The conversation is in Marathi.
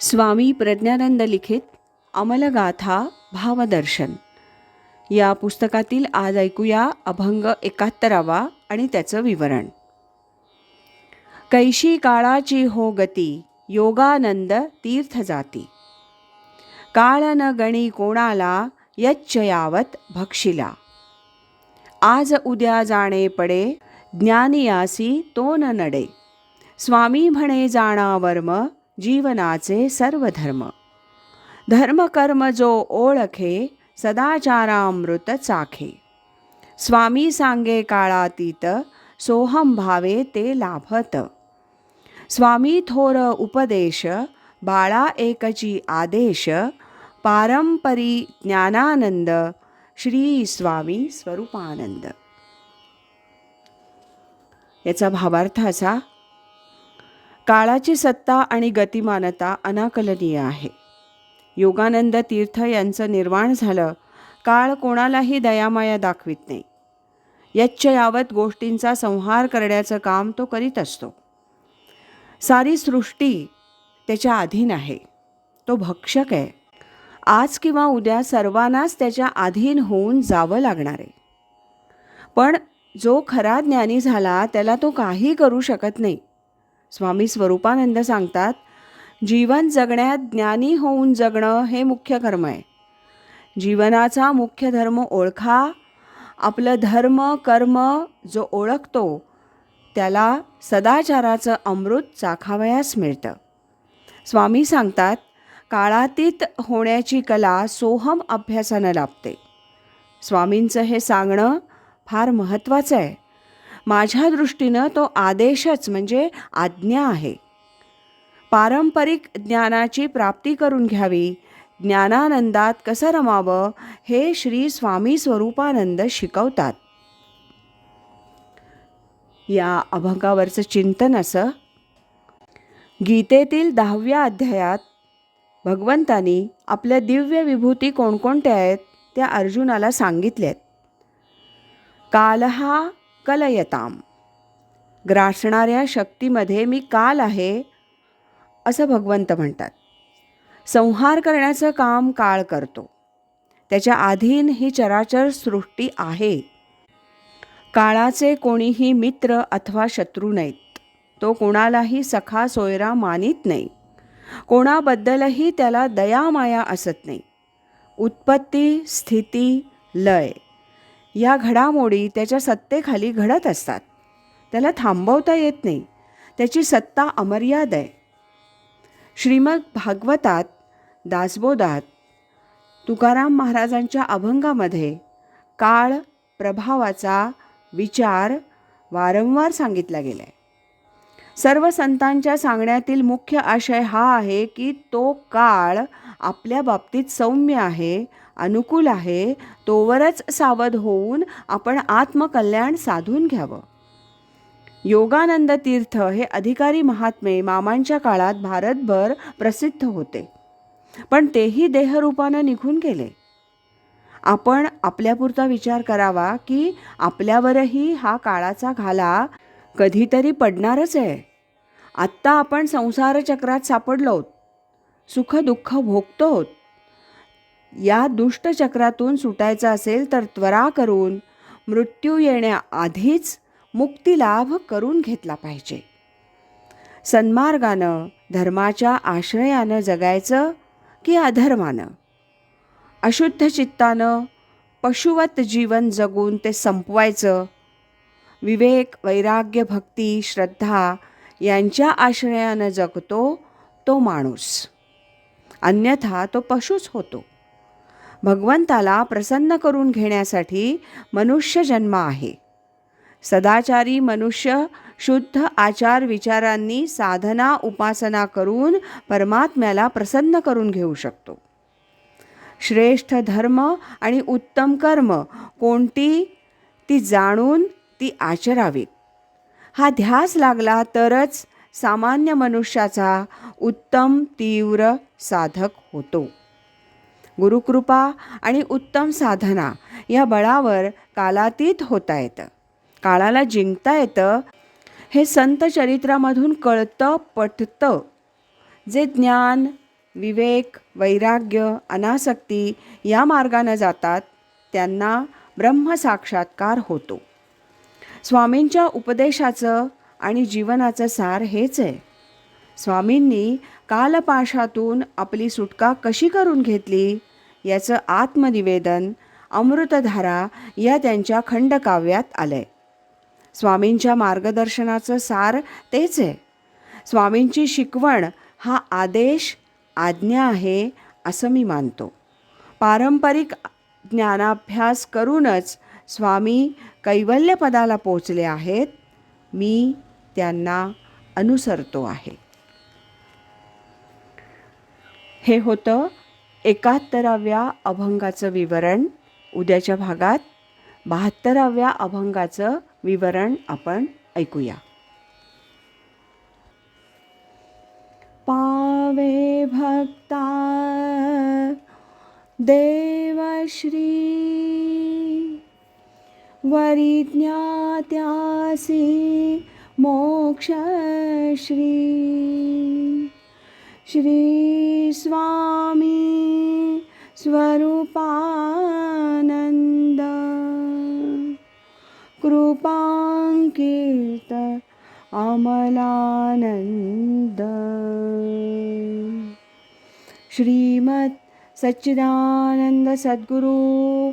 स्वामी प्रज्ञानंद लिखित अमलगाथा भावदर्शन. या पुस्तकातील आज ऐकूया अभंग एकाहत्तरावा आणि त्याचं विवरण. कैशी काळाची हो गती योगानंद तीर्थ जाती. काळ न गणी कोणाला यच्च यावत भक्षिला. आज उद्या जाणे पडे ज्ञानियासी तो न नडे. स्वामी म्हणे जाणा वर्म जीवनाचे सर्व धर्म धर्मकर्म जो ओळखे सदाचारामृत चाखे. स्वामी सांगे काळातीत सोहम भावे ते लाभत. स्वामी थोर उपदेश बाळा एकची आदेश पारंपरी ज्ञानानंद श्री स्वामी स्वरूपानंद. याचा भावार्थ असा काळाची सत्ता आणि गतिमानता अनाकलनीय आहे. योगानंद तीर्थ यांचं निर्माण झालं काळ कोणालाही दयामाया दाखवित नाही. यच्च यावत गोष्टींचा संहार करण्याचं काम तो करीत असतो. सारी सृष्टी त्याच्या अधीन आहे. तो भक्षक आहे. आज किंवा उद्या सर्वांनाच त्याच्या अधीन होऊन जावं लागणार आहे. पण जो खरा ज्ञानी झाला त्याला तो काही करू शकत नाही. स्वामी स्वरूपानंद सांगतात जीवन जगण्यात ज्ञानी होऊन जगणं हे मुख्य कर्म आहे. जीवनाचा मुख्य धर्म ओळखा आपलं धर्म कर्म जो ओळखतो त्याला सदाचाराचं अमृत चाखावयास मिळतं. स्वामी सांगतात काळातीत होण्याची कला सोहम अभ्यासानं लाभते. स्वामींचं हे सांगणं फार महत्त्वाचं आहे. माझ्या दृष्टीनं तो आदेशच म्हणजे आज्ञा आहे. पारंपरिक ज्ञानाची प्राप्ती करून घ्यावी. ज्ञानानंदात कसं रमावं हे श्री स्वामी स्वरूपानंद शिकवतात. या अभंगावरचं चिंतन असं. गीतेतील दहाव्या अध्यायात भगवंतानी आपल्या दिव्य विभूती कोणकोणत्या आहेत त्या अर्जुनाला सांगितल्यात. कालहा कलयताम। ग्रासणाऱ्या शक्तीमध्ये मी काल आहे असं भगवंत म्हणतात. संहार करण्याचं काम काळ करतो. त्याच्या अधीन ही चराचर सृष्टी आहे. काळाचे कोणीही मित्र अथवा शत्रू नाहीत. तो कोणालाही सखा सोयरा मानित नाही. कोणाबद्दलही त्याला दयामाया असत नाही. उत्पत्ती स्थिती लय. या घडामोडी त्याच्या सत्तेखाली घडत असतात. त्याला थांबवता येत नाही. त्याची सत्ता अमर्याद आहे. श्रीमद भागवतात दासबोधात तुकाराम महाराजांच्या अभंगामध्ये काळ प्रभावाचा विचार वारंवार सांगितला गेला आहे सर्व संतांच्या सांगण्यातील मुख्य आशय हा आहे की तो काळ आपल्या बाबतीत सौम्य आहे अनुकूल आहे तोवरच सावध होऊन आपण आत्मकल्याण साधून घ्यावं. योगानंद तीर्थ हे अधिकारी महात्मे मामांच्या काळात भारतभर प्रसिद्ध होते. पण तेही देहरूपानं निघून गेले. आपण आपल्यापुरता विचार करावा की आपल्यावरही हा काळाचा घाला कधीतरी पडणारच आहे. आत्ता आपण संसारचक्रात सापडलो सुख दुःख भोगतो या दुष्टचक्रातून सुटायचं असेल तर त्वरा करून मृत्यू येण्याआधीच मुक्तिलाभ करून घेतला पाहिजे. सन्मार्गानं धर्माच्या आश्रयानं जगायचं की अधर्मानं? अशुद्ध चित्तानं पशुवत जीवन जगून ते संपवायचं विवेक वैराग्य भक्ती श्रद्धा यांच्या आश्रयानं जगतो तो माणूस. अन्यथा तो पशुच होतो. भगवंताला प्रसन्न करून घेण्यासाठी मनुष्य जन्म आहे. सदाचारी मनुष्य शुद्ध आचार विचारांनी साधना उपासना करून परमात्म्याला प्रसन्न करून घेऊ शकतो. श्रेष्ठ धर्म आणि उत्तम कर्म कोणती ती जाणून ती आचरावीत हा ध्यास लागला तरच सामान्य मनुष्याचा उत्तम तीव्र साधक होतो. गुरुकृपा आणि उत्तम साधना या बळावर कालातीत होता येतं. काळाला जिंकता येतं हे संत चरित्रामधून कळतं पटतं. जे ज्ञान विवेक वैराग्य अनासक्ती या मार्गानं जातात त्यांना ब्रह्मसाक्षात्कार होतो. स्वामींच्या उपदेशाचं आणि जीवनाचं सार हेच आहे. स्वामींनी कालपाशातून आपली सुटका कशी करून घेतली याचं आत्मनिवेदन अमृतधारा या त्यांच्या खंडकाव्यात आलं आहे स्वामींच्या मार्गदर्शनाचं सार तेच आहे. स्वामींची शिकवण हा आदेश आज्ञा आहे असं मी मानतो. पारंपरिक ज्ञानाभ्यास करूनच स्वामी कैवल्यपदाला पोचले आहेत मी त्यांना अनुसरतो आहे. हे होतं एकाहत्तराव्या अभंगाचं विवरण. उद्याच्या भागात बहात्तराव्या अभंगाचं विवरण आपण ऐकूया. पावे भक्ता देवश्री वरिज्ञात्यासि मोक्षश्री। श्री स्वामी स्वरूपानन्द। कृपाङ्कीर्त अमलानन्द। श्रीमत् सच्चिदानंद सद्गुरु